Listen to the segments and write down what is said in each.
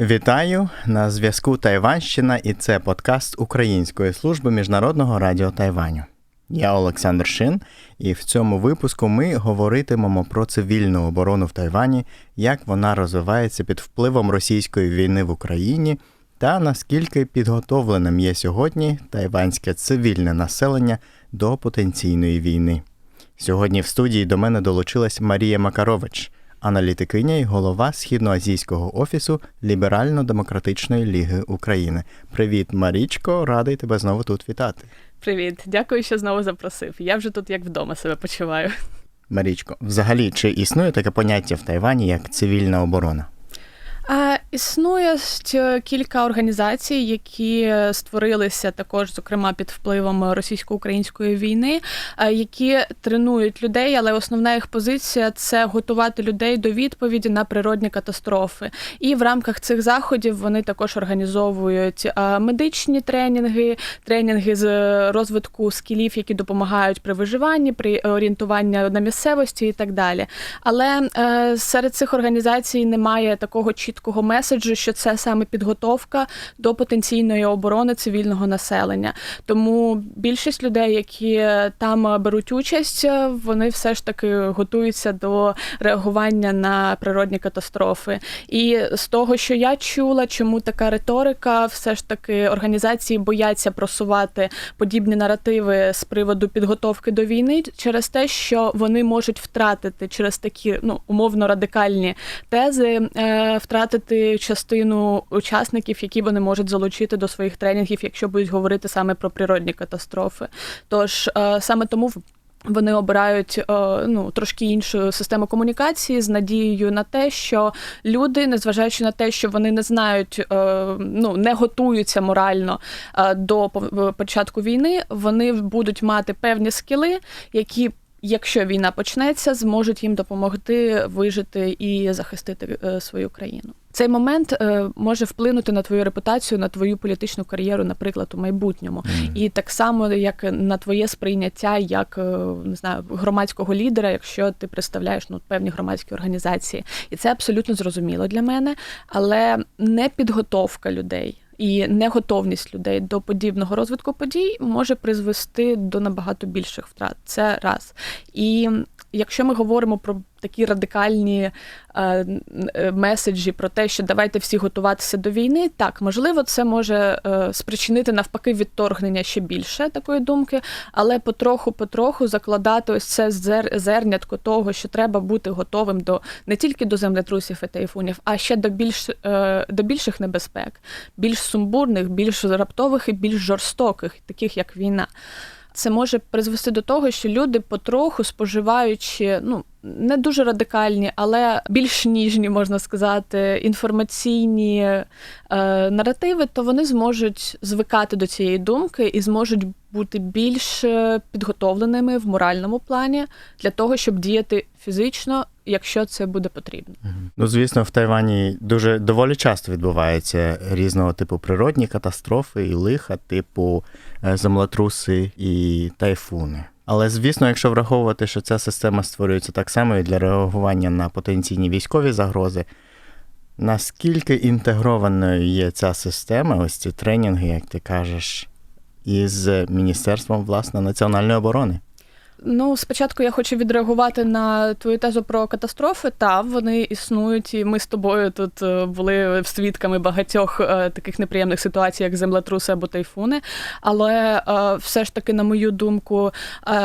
Вітаю на зв'язку Тайванщина, і це подкаст Української служби міжнародного радіо Тайваню. Я Олександр Шин, і в цьому випуску ми говоритимемо про цивільну оборону в Тайвані, як вона розвивається під впливом російської війни в Україні, та наскільки підготовленим є сьогодні тайванське цивільне населення до потенційної війни. Сьогодні в студії до мене долучилась Марія Макарович, аналітикиня і голова Східноазійського офісу Ліберально-демократичної ліги України. Привіт, Марічко, радий тебе знову тут вітати. Привіт, дякую, що знову запросив. Я вже тут як вдома себе почуваю. Марічко, взагалі, чи існує таке поняття в Тайвані як цивільна оборона? Існує кілька організацій, які створилися також, зокрема, під впливом російсько-української війни, які тренують людей, але основна їх позиція це готувати людей до відповіді на природні катастрофи. І в рамках цих заходів вони також організовують медичні тренінги, тренінги з розвитку скілів, які допомагають при виживанні, при орієнтуванні на місцевості і так далі. Але е, серед цих організацій немає такого чіткого чіткого меседжу, що це саме підготовка до потенційної оборони цивільного населення. Тому більшість людей, які там беруть участь, вони все ж таки готуються до реагування на природні катастрофи. І з того, що я чула, чому така риторика, все ж таки організації бояться просувати подібні наративи з приводу підготовки до війни через те, що вони можуть втратити через такі ну умовно радикальні тези, е, втратити втратити частину учасників, які вони можуть залучити до своїх тренінгів, якщо будуть говорити саме про природні катастрофи. Тож е, саме тому вони обирають е, ну трошки іншу систему комунікації з надією на те, що люди, незважаючи на те, що вони не знають, е, ну не готуються морально до початку війни, вони будуть мати певні скіли, які Якщо війна почнеться, зможуть їм допомогти вижити і захистити свою країну. Цей момент е, може вплинути на твою репутацію, на твою політичну кар'єру, наприклад, у майбутньому, mm. і так само як на твоє сприйняття як е, не знаю громадського лідера, якщо ти представляєш ну певні громадські організації, і це абсолютно зрозуміло для мене, але не підготовка людей. І неготовність людей до подібного розвитку подій може призвести до набагато більших втрат. Це раз. І якщо ми говоримо про такі радикальні е, е, меседжі про те, що давайте всі готуватися до війни, так можливо, це може е, спричинити навпаки відторгнення ще більше такої думки, але потроху-потроху закладати ось це зер, зернятко того, що треба бути готовим до не тільки до землетрусів і тайфунів, а ще до більш е, до більших небезпек, більш сумбурних, більш раптових і більш жорстоких, таких як війна це може призвести до того, що люди потроху споживаючи, ну не дуже радикальні, але більш ніжні, можна сказати, інформаційні е, наративи, то вони зможуть звикати до цієї думки і зможуть бути більш е, підготовленими в моральному плані для того, щоб діяти фізично. Якщо це буде потрібно, ну звісно, в Тайвані дуже доволі часто відбуваються різного типу природні катастрофи і лиха, типу е, землетруси і тайфуни. Але звісно, якщо враховувати, що ця система створюється так само і для реагування на потенційні військові загрози, наскільки інтегрованою є ця система, ось ці тренінги, як ти кажеш, із Міністерством власне національної оборони? Ну, спочатку я хочу відреагувати на твою тезу про катастрофи. Та вони існують, і ми з тобою тут е, були свідками багатьох е, таких неприємних ситуацій, як землетруси або тайфуни. Але е, все ж таки, на мою думку,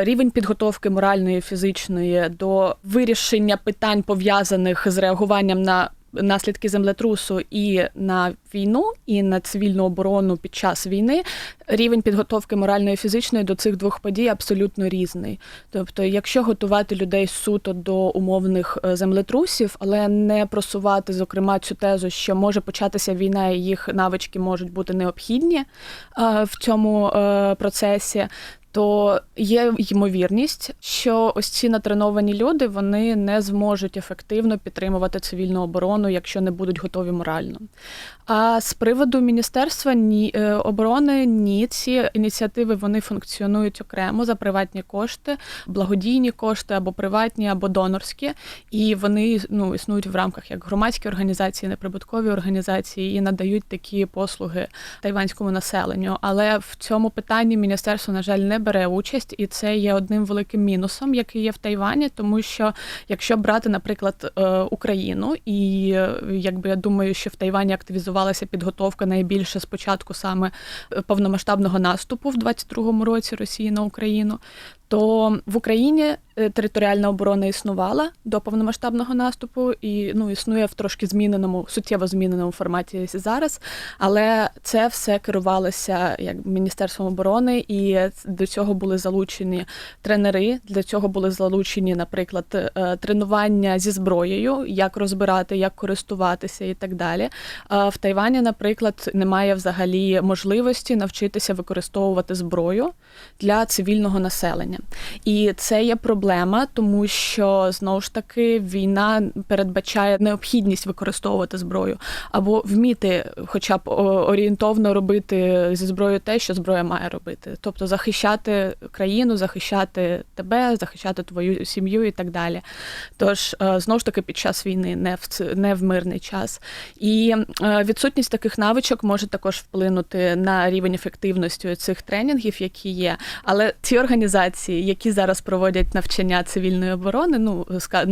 рівень підготовки моральної, фізичної до вирішення питань пов'язаних з реагуванням на наслідки землетрусу і на війну, і на цивільну оборону під час війни рівень підготовки моральної і фізичної до цих двох подій абсолютно різний. Тобто, якщо готувати людей суто до умовних е, землетрусів, але не просувати, зокрема, цю тезу, що може початися війна, і їх навички можуть бути необхідні е, в цьому е, процесі, то є ймовірність, що ось ці натреновані люди вони не зможуть ефективно підтримувати цивільну оборону, якщо не будуть готові морально. А з приводу міністерства ні е, оборони ні, ці ініціативи вони функціонують окремо за приватні кошти, благодійні кошти або приватні, або донорські, і вони ну існують в рамках як громадські організації, неприбуткові організації і надають такі послуги тайванському населенню. Але в цьому питанні міністерство, на жаль, не бере участь, і це є одним великим мінусом, який є в Тайвані, тому що якщо брати, наприклад, е, Україну, і е, якби я думаю, що в Тайвані активізувалася підготовка найбільше спочатку саме е, повномасштабного наступу в 22-му році Росії на Україну. То в Україні е, територіальна оборона існувала до повномасштабного наступу і ну існує в трошки зміненому, суттєво зміненому форматі зараз. Але це все керувалося як міністерством оборони, і до цього були залучені тренери. Для цього були залучені, наприклад, е, тренування зі зброєю, як розбирати, як користуватися і так далі. В Тайвані, наприклад, немає взагалі можливості навчитися використовувати зброю для цивільного населення. І це є проблема, тому що знову ж таки війна передбачає необхідність використовувати зброю або вміти, хоча б орієнтовно робити зі зброєю те, що зброя має робити, тобто захищати країну, захищати тебе, захищати твою сім'ю і так далі. Тож е, знову ж таки під час війни, не в не в мирний час. І е, відсутність таких навичок може також вплинути на рівень ефективності цих тренінгів, які є. Але ці організації, які зараз проводять навчання цивільної оборони, ну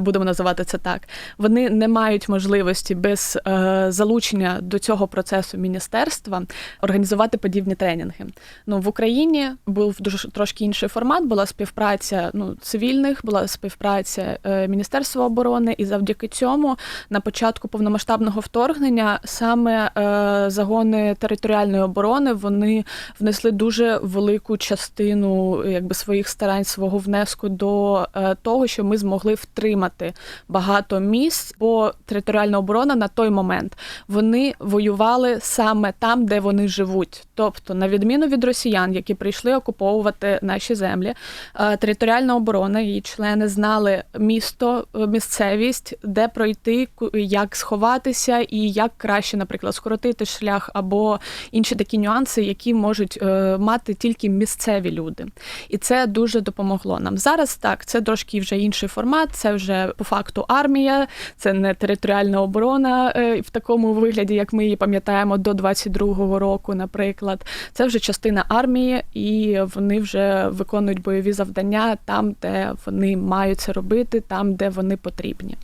будемо називати це так, вони не мають можливості без е, залучення до цього процесу міністерства організувати подібні тренінги. Ну в Україні був дуже трошки інший формат. Була співпраця ну цивільних, була співпраця е, Міністерства оборони, і завдяки цьому на початку повномасштабного вторгнення саме е, загони територіальної оборони вони внесли дуже велику частину якби своїх старань, свого внеску до е, того, що ми змогли втримати багато місць, бо територіальна оборона на той момент вони воювали саме там, де вони живуть. Тобто, на відміну від росіян, які прийшли окуповувати наші землі, е, територіальна оборона, її члени знали місто, е, місцевість, де пройти, як сховатися і як краще, наприклад, скоротити шлях або інші такі нюанси, які можуть мати тільки місцеві люди. І це дуже допомогло нам. Зараз так, це трошки вже інший формат, це вже по факту армія, це не територіальна оборона е, в такому вигляді, як ми її пам'ятаємо до 22-го року, наприклад. Це вже частина армії, і вони вже виконують бойові завдання там, де вони мають це робити, там, де вони потрібні.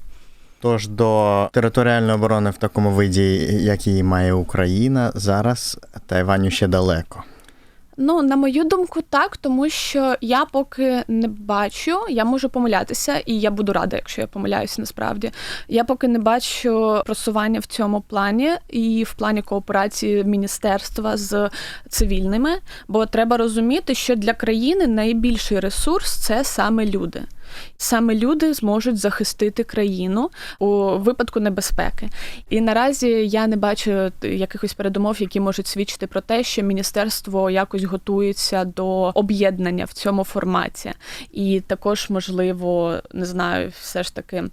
Тож до територіальної оборони в такому виді, як її має Україна, зараз Тайваню ще далеко. Ну, на мою думку, так, тому що я поки не бачу, я можу помилятися, і я буду рада, якщо я помиляюся насправді. Я поки не бачу просування в цьому плані і в плані кооперації міністерства з цивільними, бо треба розуміти, що для країни найбільший ресурс це саме люди. Саме люди зможуть захистити країну у випадку небезпеки. І наразі я не бачу якихось передумов, які можуть свідчити про те, що міністерство якось готується до об'єднання в цьому форматі. І також, можливо, не знаю, все ж таки.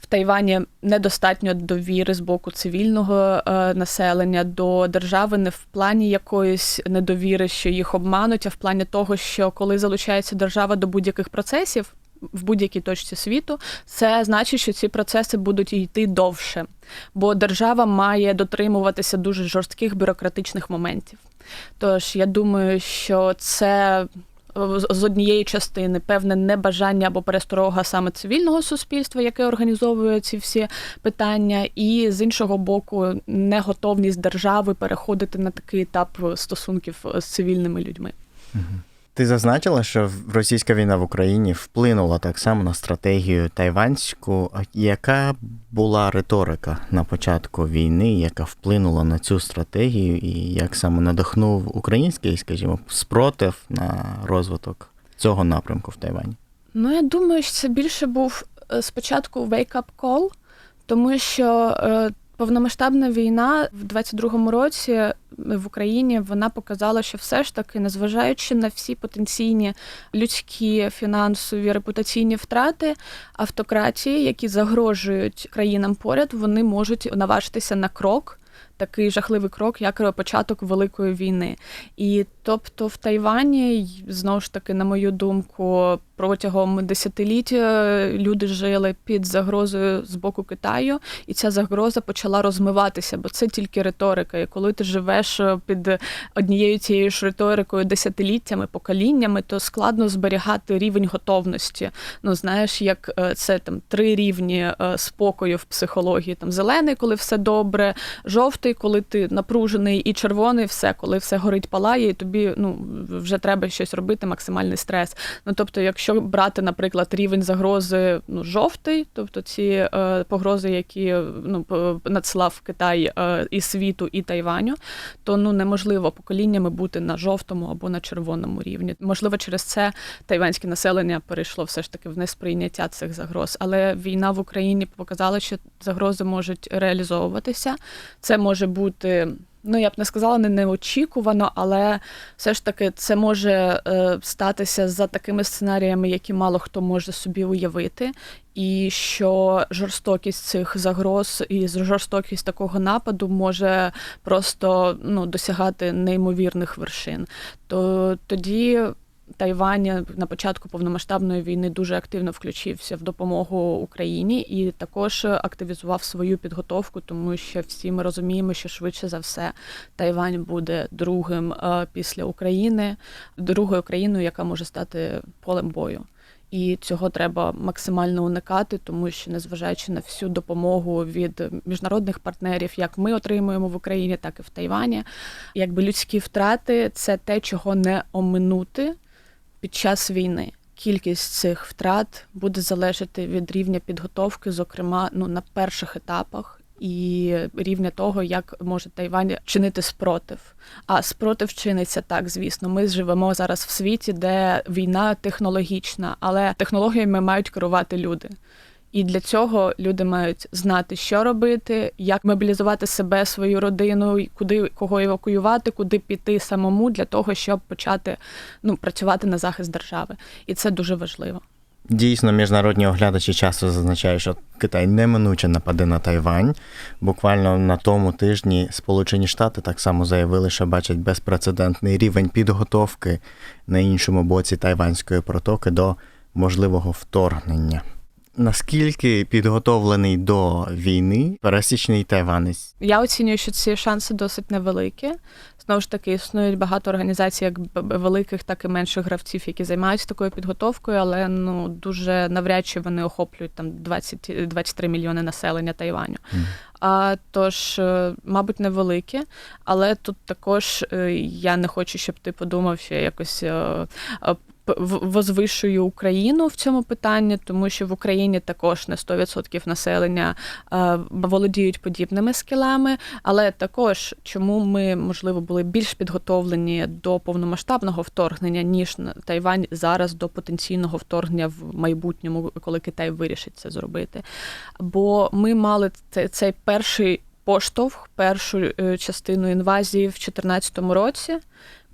В Тайвані недостатньо довіри з боку цивільного е, населення до держави, не в плані якоїсь недовіри, що їх обмануть, а в плані того, що коли залучається держава до будь-яких процесів в будь-якій точці світу, це значить, що ці процеси будуть йти довше, бо держава має дотримуватися дуже жорстких бюрократичних моментів. Тож я думаю, що це е, з- однієї частини певне небажання або пересторога саме цивільного суспільства, яке організовує ці всі питання, і з іншого боку, неготовність держави переходити на такий етап стосунків з цивільними людьми. Ти зазначила, що російська війна в Україні вплинула так само на стратегію тайванську. Яка була риторика на початку війни, яка вплинула на цю стратегію, і як саме надихнув український, скажімо, спротив на розвиток цього напрямку в Тайвані? Ну, я думаю, що це більше був е, спочатку wake-up call, тому що е, повномасштабна війна в 22-му році е, в Україні вона показала, що все ж таки, незважаючи на всі потенційні людські, фінансові, репутаційні втрати, автократії, які загрожують країнам поряд, вони можуть наважитися на крок. Такий жахливий крок, як початок великої війни. І тобто в Тайвані знову ж таки, на мою думку, протягом десятиліть е, люди жили під загрозою з боку Китаю, і ця загроза почала розмиватися, бо це тільки риторика. І коли ти живеш е, під однією цією ж риторикою десятиліттями, поколіннями, то складно зберігати рівень готовності. Ну знаєш, як е, це там три рівні е, спокою в психології. Там зелений, коли все добре, жовтий, коли ти напружений, і червоний, все, коли все горить, палає, і тобі ну вже треба щось робити, максимальний стрес. Ну тобто, якщо брати, наприклад, рівень загрози ну жовтий, тобто ці е, погрози, які ну надсилав Китай е, і світу, і Тайваню, то ну неможливо поколіннями бути на жовтому або на червоному рівні. Можливо, через це тайванське населення перейшло все ж таки в несприйняття цих загроз. Але війна в Україні показала, що загрози можуть реалізовуватися. Це може бути. Ну, я б не сказала не неочікувано, але все ж таки це може е, статися за такими сценаріями, які мало хто може собі уявити, і що жорстокість цих загроз і жорстокість такого нападу може просто ну, досягати неймовірних вершин. То тоді Тайвань на початку повномасштабної війни дуже активно включився в допомогу Україні і також активізував свою підготовку, тому що всі ми розуміємо, що швидше за все Тайвань буде другим е, після України, другою країною, яка може стати полем бою. І цього треба максимально уникати, тому що незважаючи на всю допомогу від міжнародних партнерів, як ми отримуємо в Україні, так і в Тайвані, якби людські втрати це те, чого не оминути під час війни. Кількість цих втрат буде залежати від рівня підготовки, зокрема, ну на перших етапах, і рівня того, як може Тайвань чинити спротив. А спротив чиниться так, звісно. Ми живемо зараз в світі, де війна технологічна, але технологіями мають керувати люди. І для цього люди мають знати, що робити, як мобілізувати себе, свою родину, куди кого евакуювати, куди піти самому для того, щоб почати ну працювати на захист держави. І це дуже важливо. Дійсно, міжнародні оглядачі часто зазначають, що Китай неминуче нападе на Тайвань. Буквально на тому тижні Сполучені Штати так само заявили, що бачать безпрецедентний рівень підготовки на іншому боці Тайванської протоки до можливого вторгнення. Наскільки підготовлений до війни пересічний тайванець? Я оцінюю, що ці шанси досить невеликі. Знову ж таки, існують багато організацій, як великих, так і менших гравців, які займаються такою підготовкою, але ну дуже навряд чи вони охоплюють там 20, 23 мільйони населення Тайваню. А тож, е, мабуть, невеликі, але тут також е, я не хочу, щоб ти подумав, що я якось. П- в- Возвишую Україну в цьому питанні, тому що в Україні також не 100% населення е, володіють подібними скілами, але також чому ми можливо були більш підготовлені до повномасштабного вторгнення, ніж Тайвань зараз до потенційного вторгнення в майбутньому, коли Китай вирішить це зробити. Бо ми мали цей перший поштовх, першу е, частину інвазії в 2014 році.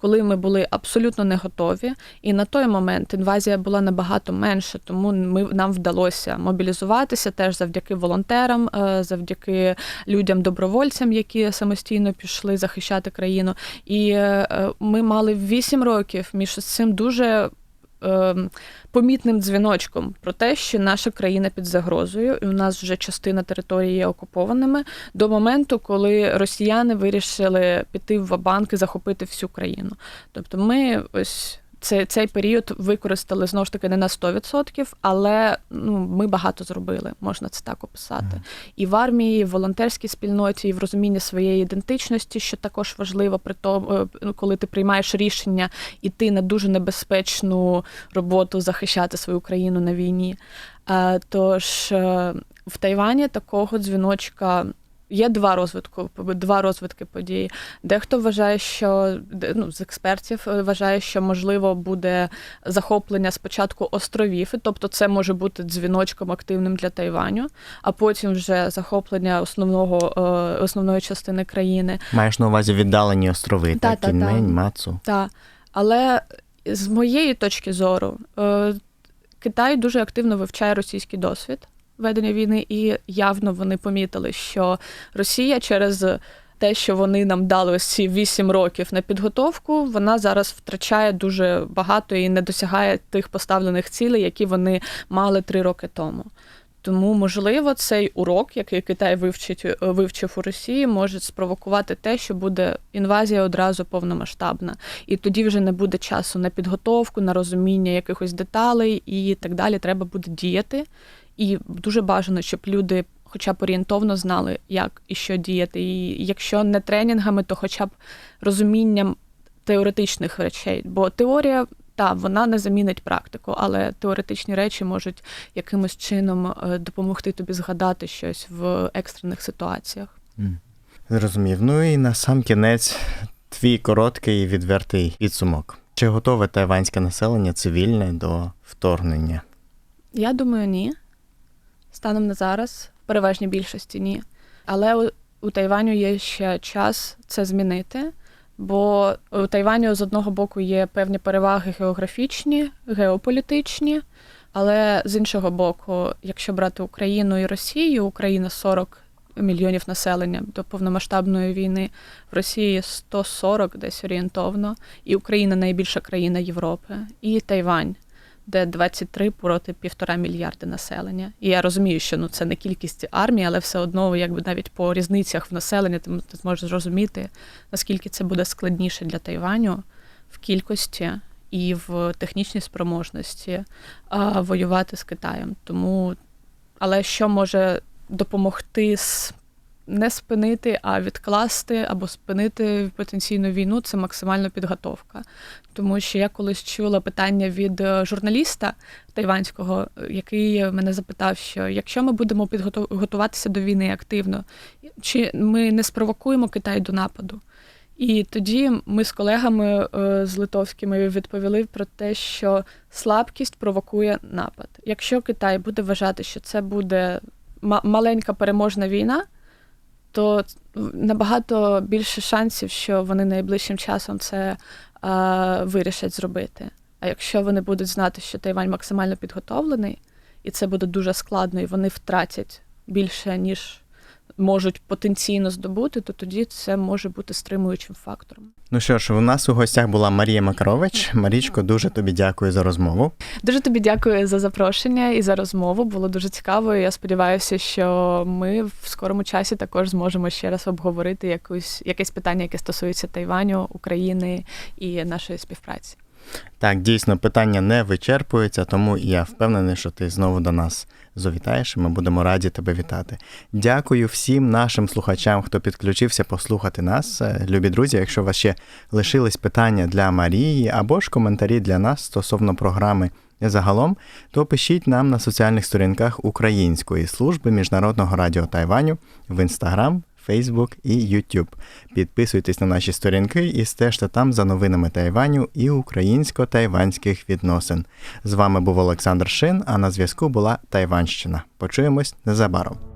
Коли ми були абсолютно не готові, і на той момент інвазія була набагато менша, тому ми нам вдалося мобілізуватися теж завдяки волонтерам, е, завдяки людям-добровольцям, які самостійно пішли захищати країну. І е, ми мали 8 років між цим дуже. Е, Помітним дзвіночком про те, що наша країна під загрозою, і у нас вже частина території є окупованими до моменту, коли росіяни вирішили піти в банк і захопити всю країну. Тобто, ми ось цей, цей період використали знову ж таки не на 100%, але ну, ми багато зробили, можна це так описати. І в армії, і в волонтерській спільноті, і в розумінні своєї ідентичності, що також важливо, при тому, е, ну, коли ти приймаєш рішення іти на дуже небезпечну роботу захищати свою країну на війні. Е, Тож е, в Тайвані такого дзвіночка. Є два розвитку, два розвитки подій. Дехто вважає, що ну, з експертів е, вважає, що можливо буде захоплення спочатку островів, тобто це може бути дзвіночком активним для Тайваню, а потім вже захоплення основного е, основної частини країни. Маєш на увазі віддалені острови, Та, так, та, та. Мацу. Так, але з моєї точки зору, е, Китай дуже активно вивчає російський досвід ведення війни, і явно вони помітили, що Росія через те, що вони нам дали ось ці 8 років на підготовку, вона зараз втрачає дуже багато і не досягає тих поставлених цілей, які вони мали 3 роки тому. Тому, можливо, цей урок, який Китай вивчить, е, вивчив у Росії, може спровокувати те, що буде інвазія одразу повномасштабна. І тоді вже не буде часу на підготовку, на розуміння якихось деталей і так далі. Треба буде діяти. І дуже бажано, щоб люди хоча б орієнтовно знали, як і що діяти. І якщо не тренінгами, то хоча б розумінням теоретичних речей. Бо теорія. Та вона не замінить практику, але теоретичні речі можуть якимось чином е, допомогти тобі згадати щось в екстрених ситуаціях. Зрозумів. Ну і на сам кінець твій короткий і відвертий підсумок. Чи готове тайванське населення цивільне до вторгнення? Я думаю, ні. Станом на зараз, переважній більшості ні. Але у, у Тайваню є ще час це змінити, бо у Тайваню з одного боку є певні переваги географічні, геополітичні, але з іншого боку, якщо брати Україну і Росію, Україна 40 мільйонів населення до повномасштабної війни, в Росії 140 десь орієнтовно, і Україна найбільша країна Європи, і Тайвань де 23 проти півтора мільярди населення. І я розумію, що ну це не кількість армії, але все одно, якби навіть по різницях в населенні, ти, ти зможеш зрозуміти, наскільки це буде складніше для Тайваню в кількості і в технічній спроможності а, воювати з Китаєм. Тому, але що може допомогти з не спинити, а відкласти або спинити потенційну війну це максимальна підготовка. Тому що я колись чула питання від е, журналіста тайванського, е, який мене запитав, що якщо ми будемо підготу- готуватися до війни активно, чи ми не спровокуємо Китай до нападу? І тоді ми з колегами е, з литовськими відповіли про те, що слабкість провокує напад. Якщо Китай буде вважати, що це буде маленька переможна війна, то набагато більше шансів, що вони найближчим часом це а, вирішать зробити. А якщо вони будуть знати, що Тайвань максимально підготовлений, і це буде дуже складно, і вони втратять більше, ніж можуть потенційно здобути, то тоді це може бути стримуючим фактором. Ну що ж, у нас у гостях була Марія Макарович. Марічко, дуже тобі дякую за розмову. Дуже тобі дякую за запрошення і за розмову. Було дуже цікаво. і Я сподіваюся, що ми в скорому часі також зможемо ще раз обговорити якусь якесь питання, яке стосується Тайваню, України і нашої співпраці. Так, дійсно, питання не вичерпується, тому я впевнений, що ти знову до нас завітаєш, і ми будемо раді тебе вітати. Дякую всім нашим слухачам, хто підключився послухати нас. Е, Любі друзі, якщо у вас ще лишились питання для Марії або ж коментарі для нас стосовно програми загалом, то пишіть нам на соціальних сторінках Української служби Міжнародного радіо Тайваню в Інстаграм, Фейсбук і YouTube. Підписуйтесь на наші сторінки і стежте там за новинами Тайваню і українсько-тайванських відносин. З вами був Олександр Шин, а на зв'язку була Тайванщина. Почуємось незабаром.